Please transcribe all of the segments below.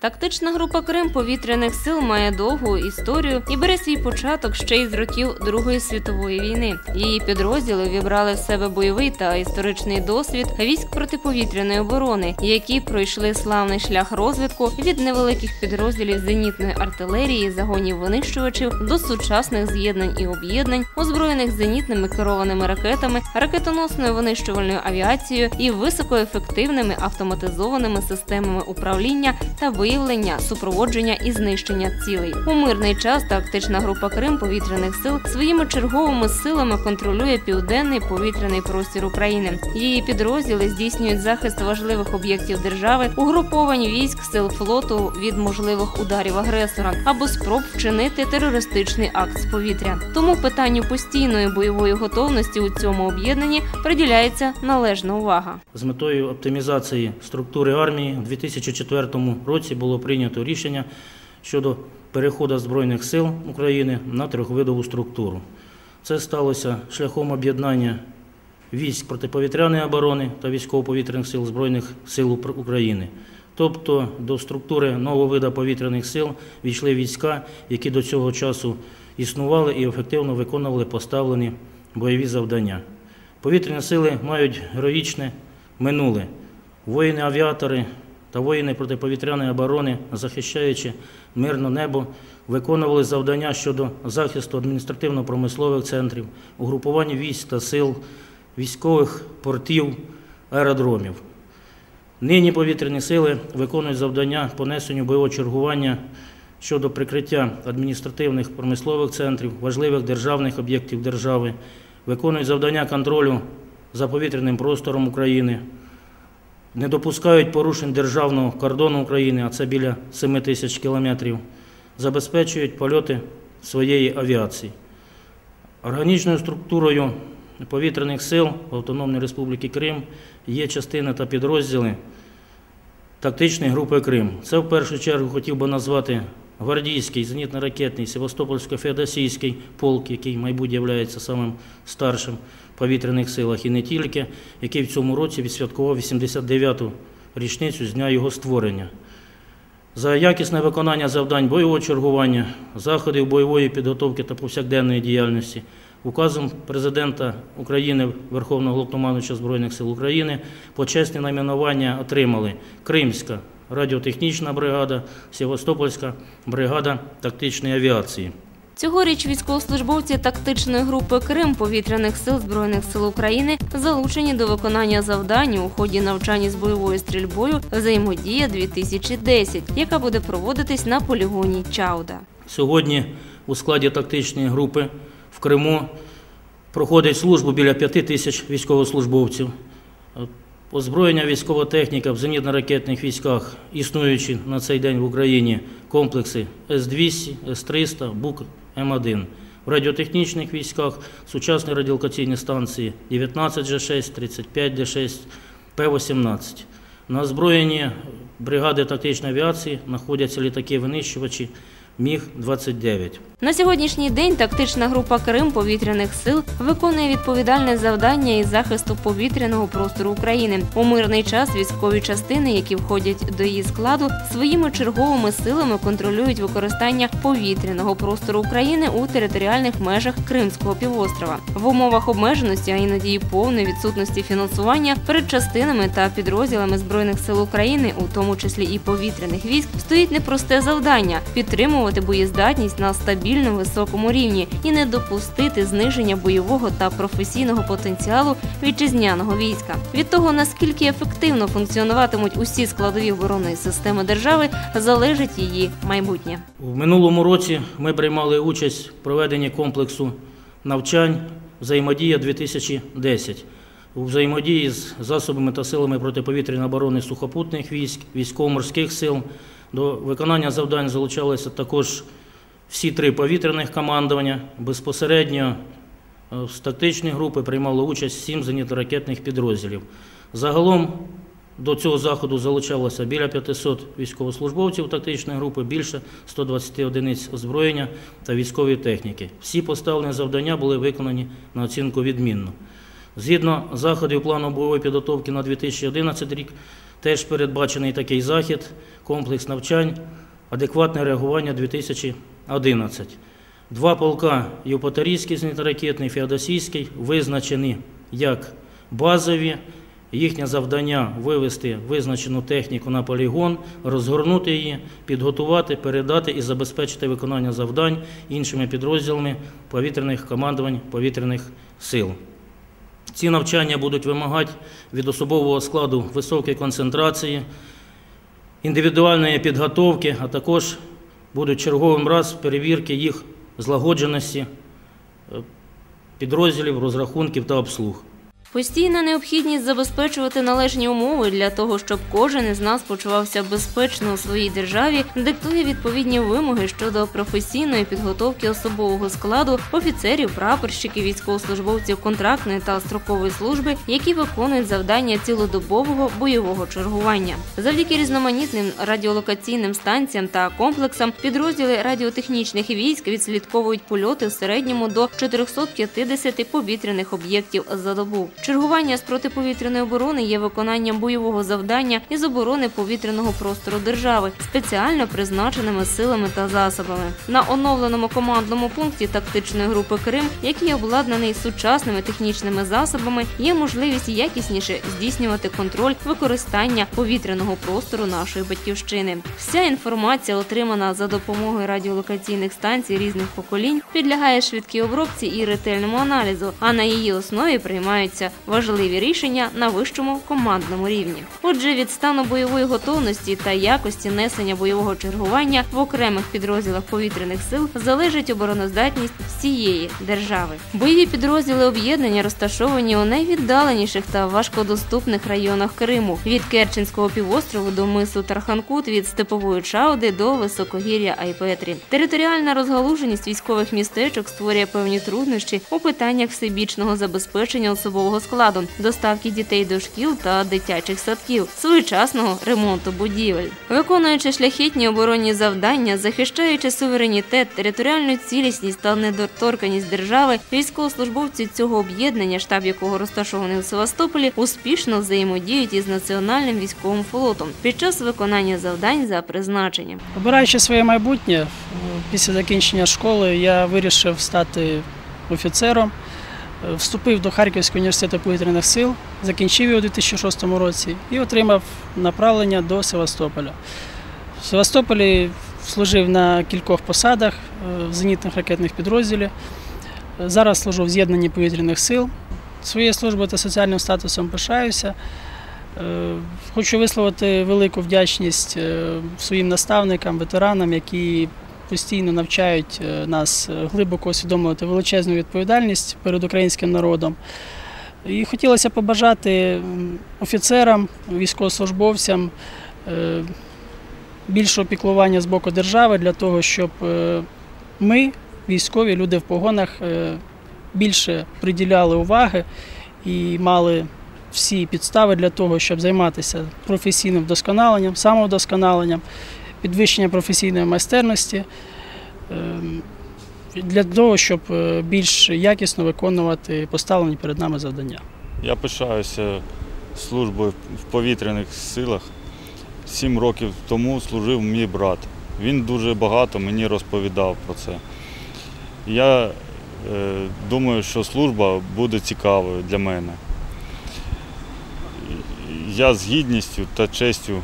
Тактична група Крим повітряних сил має довгу історію і бере свій початок ще із років Другої світової війни. Її підрозділи вібрали в себе бойовий та історичний досвід військ протиповітряної оборони, які пройшли славний шлях розвитку від невеликих підрозділів зенітної артилерії, загонів винищувачів до сучасних з'єднань і об'єднань, озброєних зенітними керованими ракетами, ракетоносною винищувальною авіацією і високоефективними автоматизованими системами управління та виявлення, супроводження і знищення цілей. У мирний час тактична група Крим повітряних сил своїми черговими силами контролює південний повітряний простір України. Її підрозділи здійснюють захист важливих об'єктів держави, угруповань військ сил флоту від можливих ударів агресора або спроб вчинити терористичний акт з повітря. Тому питанню постійної бойової готовності у цьому об'єднанні приділяється належна увага. З метою оптимізації структури армії у 2004 році було прийнято рішення щодо переходу Збройних сил України на трьохвидову структуру. Це сталося шляхом об'єднання військ протиповітряної оборони та військово-повітряних сил Збройних сил України. Тобто до структури нового виду повітряних сил війшли війська, які до цього часу існували і ефективно виконували поставлені бойові завдання. Повітряні сили мають героїчне минуле. Воїни-авіатори та воїни протиповітряної оборони, захищаючи мирне небо, виконували завдання щодо захисту адміністративно-промислових центрів, угрупування військ та сил, військових портів, аеродромів. Нині повітряні сили виконують завдання по несенню бойового чергування щодо прикриття адміністративних промислових центрів, важливих державних об'єктів держави, виконують завдання контролю за повітряним простором України, не допускають порушень державного кордону України, а це біля 7 тисяч кілометрів, забезпечують польоти своєї авіації. Органічною структурою повітряних сил Автономної Республіки Крим є частини та підрозділи тактичної групи Крим. Це в першу чергу хотів би назвати гвардійський зенітно-ракетний Севастопольсько-Феодосійський полк, який, мабуть, є самим старшим в повітряних силах, і не тільки, який в цьому році відсвяткував 89-ту річницю з дня його створення. За якісне виконання завдань бойового чергування, заходів бойової підготовки та повсякденної діяльності указом президента України Верховного Головнокомандуюча Збройних сил України почесні найменування отримали Кримська радіотехнічна бригада, Севастопольська бригада тактичної авіації. Цьогоріч військовослужбовці тактичної групи Крим повітряних сил збройних сил України залучені до виконання завдань у ході навчання з бойовою стрільбою взаємодія 2010 яка буде проводитись на полігоні Чауда. Сьогодні у складі тактичної групи в Криму проходить службу біля п'яти тисяч військовослужбовців. Озброєння військова техніка в зенітно-ракетних військах, існуючі на цей день в Україні комплекси С-200, С-300, БУК М1. В радіотехнічних військах сучасні радіолокаційні станції 19 Ж6, 35 Д6, П-18. На озброєнні бригади тактичної авіації знаходяться літаки-винищувачі Міг-29. На сьогоднішній день тактична група Крим повітряних сил виконує відповідальне завдання із захисту повітряного простору України. У мирний час військові частини, які входять до її складу, своїми черговими силами контролюють використання повітряного простору України у територіальних межах Кримського півострова. В умовах обмеженості, а іноді й повної відсутності фінансування перед частинами та підрозділами збройних сил України, у тому числі і повітряних військ, стоїть непросте завдання підтримувати боєздатність на стабільному високому рівні і не допустити зниження бойового та професійного потенціалу вітчизняного війська. Від того наскільки ефективно функціонуватимуть усі складові оборонної системи держави, залежить її майбутнє. В минулому році ми приймали участь в проведенні комплексу навчань Взаємодія 2010 у взаємодії з засобами та силами протиповітряної оборони сухопутних військ, військово-морських сил. До виконання завдань залучалися також всі три повітряних командування. Безпосередньо е, з тактичної групи приймало участь сім зенітно-ракетних підрозділів. Загалом до цього заходу залучалося біля 500 військовослужбовців тактичної групи, більше 120 одиниць озброєння та військової техніки. Всі поставлені завдання були виконані на оцінку відмінно. Згідно заходів плану бойової підготовки на 2011 рік, Теж передбачений такий захід, комплекс навчань, адекватне реагування 2011. Два полка Євпаторійський зенітно-ракетний, Феодосійський визначені як базові. Їхнє завдання вивести визначену техніку на полігон, розгорнути її, підготувати, передати і забезпечити виконання завдань іншими підрозділами повітряних командувань повітряних сил. Ці навчання будуть вимагати від особового складу високої концентрації, індивідуальної підготовки, а також будуть черговим раз перевірки їх злагодженості е, підрозділів, розрахунків та обслуг. Постійна необхідність забезпечувати належні умови для того, щоб кожен із нас почувався безпечно у своїй державі, диктує відповідні вимоги щодо професійної підготовки особового складу, офіцерів, прапорщиків, військовослужбовців контрактної та строкової служби, які виконують завдання цілодобового бойового чергування. Завдяки різноманітним радіолокаційним станціям та комплексам підрозділи радіотехнічних військ відслідковують польоти в середньому до 450 повітряних об'єктів за добу. Чергування з протиповітряної оборони є виконанням бойового завдання із оборони повітряного простору держави, спеціально призначеними силами та засобами. На оновленому командному пункті тактичної групи Крим, який обладнаний сучасними технічними засобами, є можливість якісніше здійснювати контроль використання повітряного простору нашої батьківщини. Вся інформація, отримана за допомогою радіолокаційних станцій різних поколінь, підлягає швидкій обробці і ретельному аналізу, а на її основі приймаються важливі рішення на вищому командному рівні. Отже, від стану бойової готовності та якості несення бойового чергування в окремих підрозділах повітряних сил залежить обороноздатність всієї держави. Бойові підрозділи об'єднання розташовані у найвіддаленіших та важкодоступних районах Криму від Керченського півострову до мису Тарханкут, від степової чауди до високогір'я Айпетрі. Територіальна розгалуженість військових містечок створює певні труднощі у питаннях всебічного забезпечення особового складу, доставки дітей до шкіл та дитячих садків, своєчасного ремонту будівель, виконуючи шляхетні оборонні завдання, захищаючи суверенітет, територіальну цілісність та недоторканість держави, військовослужбовці цього об'єднання, штаб якого розташований у Севастополі, успішно взаємодіють із національним військовим флотом під час виконання завдань за призначенням. Обираючи своє майбутнє, після закінчення школи я вирішив стати офіцером. Вступив до Харківського університету повітряних сил, закінчив його у 2006 році і отримав направлення до Севастополя. В Севастополі служив на кількох посадах е, в зенітних ракетних підрозділі. Е, Зараз служу в з'єднанні повітряних сил. Своєю службою та соціальним статусом пишаюся. Е, Хочу висловити велику вдячність своїм наставникам, ветеранам, які постійно навчають е, нас е, глибоко усвідомлювати величезну відповідальність перед українським народом. І хотілося побажати офіцерам, військовослужбовцям е, більшого піклування з боку держави для того, щоб ми, військові люди в погонах, більше приділяли уваги і мали всі підстави для того, щоб займатися професійним вдосконаленням, самовдосконаленням, підвищення професійної майстерності ем, для того, щоб е, більш якісно виконувати поставлені перед нами завдання. Я пишаюся службою в повітряних силах. Сім років тому служив мій брат. Він дуже багато мені розповідав про це. Я е, думаю, що служба буде цікавою для мене. Я з гідністю та честю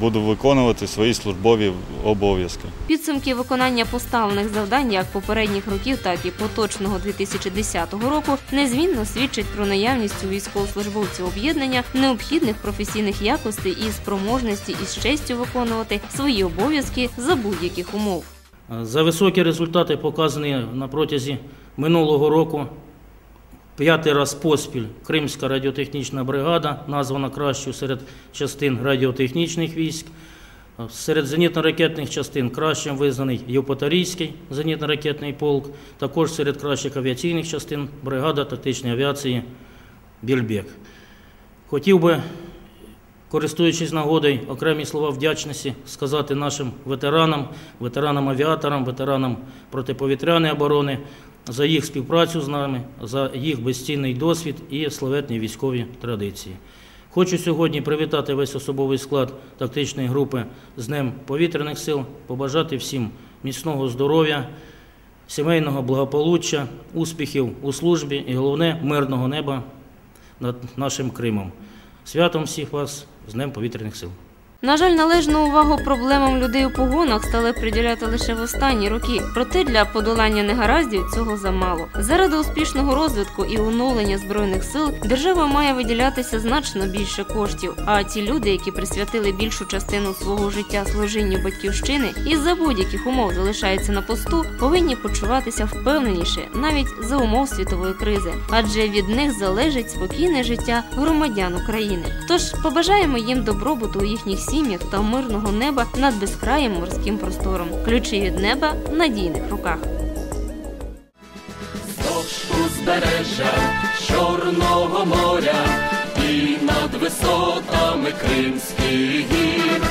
буду виконувати свої службові обов'язки. Підсумки виконання поставлених завдань як попередніх років, так і поточного 2010 року незмінно свідчать про наявність у військовослужбовців об'єднання необхідних професійних якостей і спроможності із честю виконувати свої обов'язки за будь-яких умов. За високі результати, показані на протязі минулого року, п'ятий раз поспіль Кримська радіотехнічна бригада, названа кращою серед частин радіотехнічних військ. Серед зенітно-ракетних частин кращим визнаний Євпаторійський зенітно-ракетний полк, також серед кращих авіаційних частин бригада тактичної авіації Більбек. Хотів би користуючись нагодою, окремі слова вдячності сказати нашим ветеранам, ветеранам-авіаторам, ветеранам протиповітряної оборони за їх співпрацю з нами, за їх безцінний досвід і славетні військові традиції. Хочу сьогодні привітати весь особовий склад тактичної групи з Днем повітряних сил, побажати всім міцного здоров'я, сімейного благополуччя, успіхів у службі і головне мирного неба над нашим Кримом. Святом всіх вас з Днем повітряних сил. На жаль, належну увагу проблемам людей у погонах стали приділяти лише в останні роки. Проте для подолання негараздів цього замало. Заради успішного розвитку і оновлення збройних сил держава має виділятися значно більше коштів. А ті люди, які присвятили більшу частину свого життя служінню батьківщини і за будь-яких умов залишаються на посту, повинні почуватися впевненіше навіть за умов світової кризи, адже від них залежить спокійне життя громадян України. Тож побажаємо їм добробуту у їхніх сім'ях та мирного неба над безкраїм морським простором. Ключі від неба в надійних руках. Вздовж узбережжя Чорного моря і над висотами Кримських гір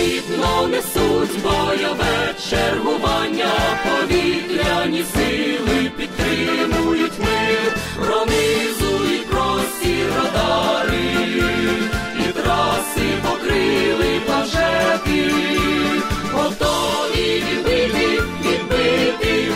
гідно несуть бойове чергування, повітряні сили підтримують мир, пронизують прості радари, і траси покрили пажети, готові відбити, відбити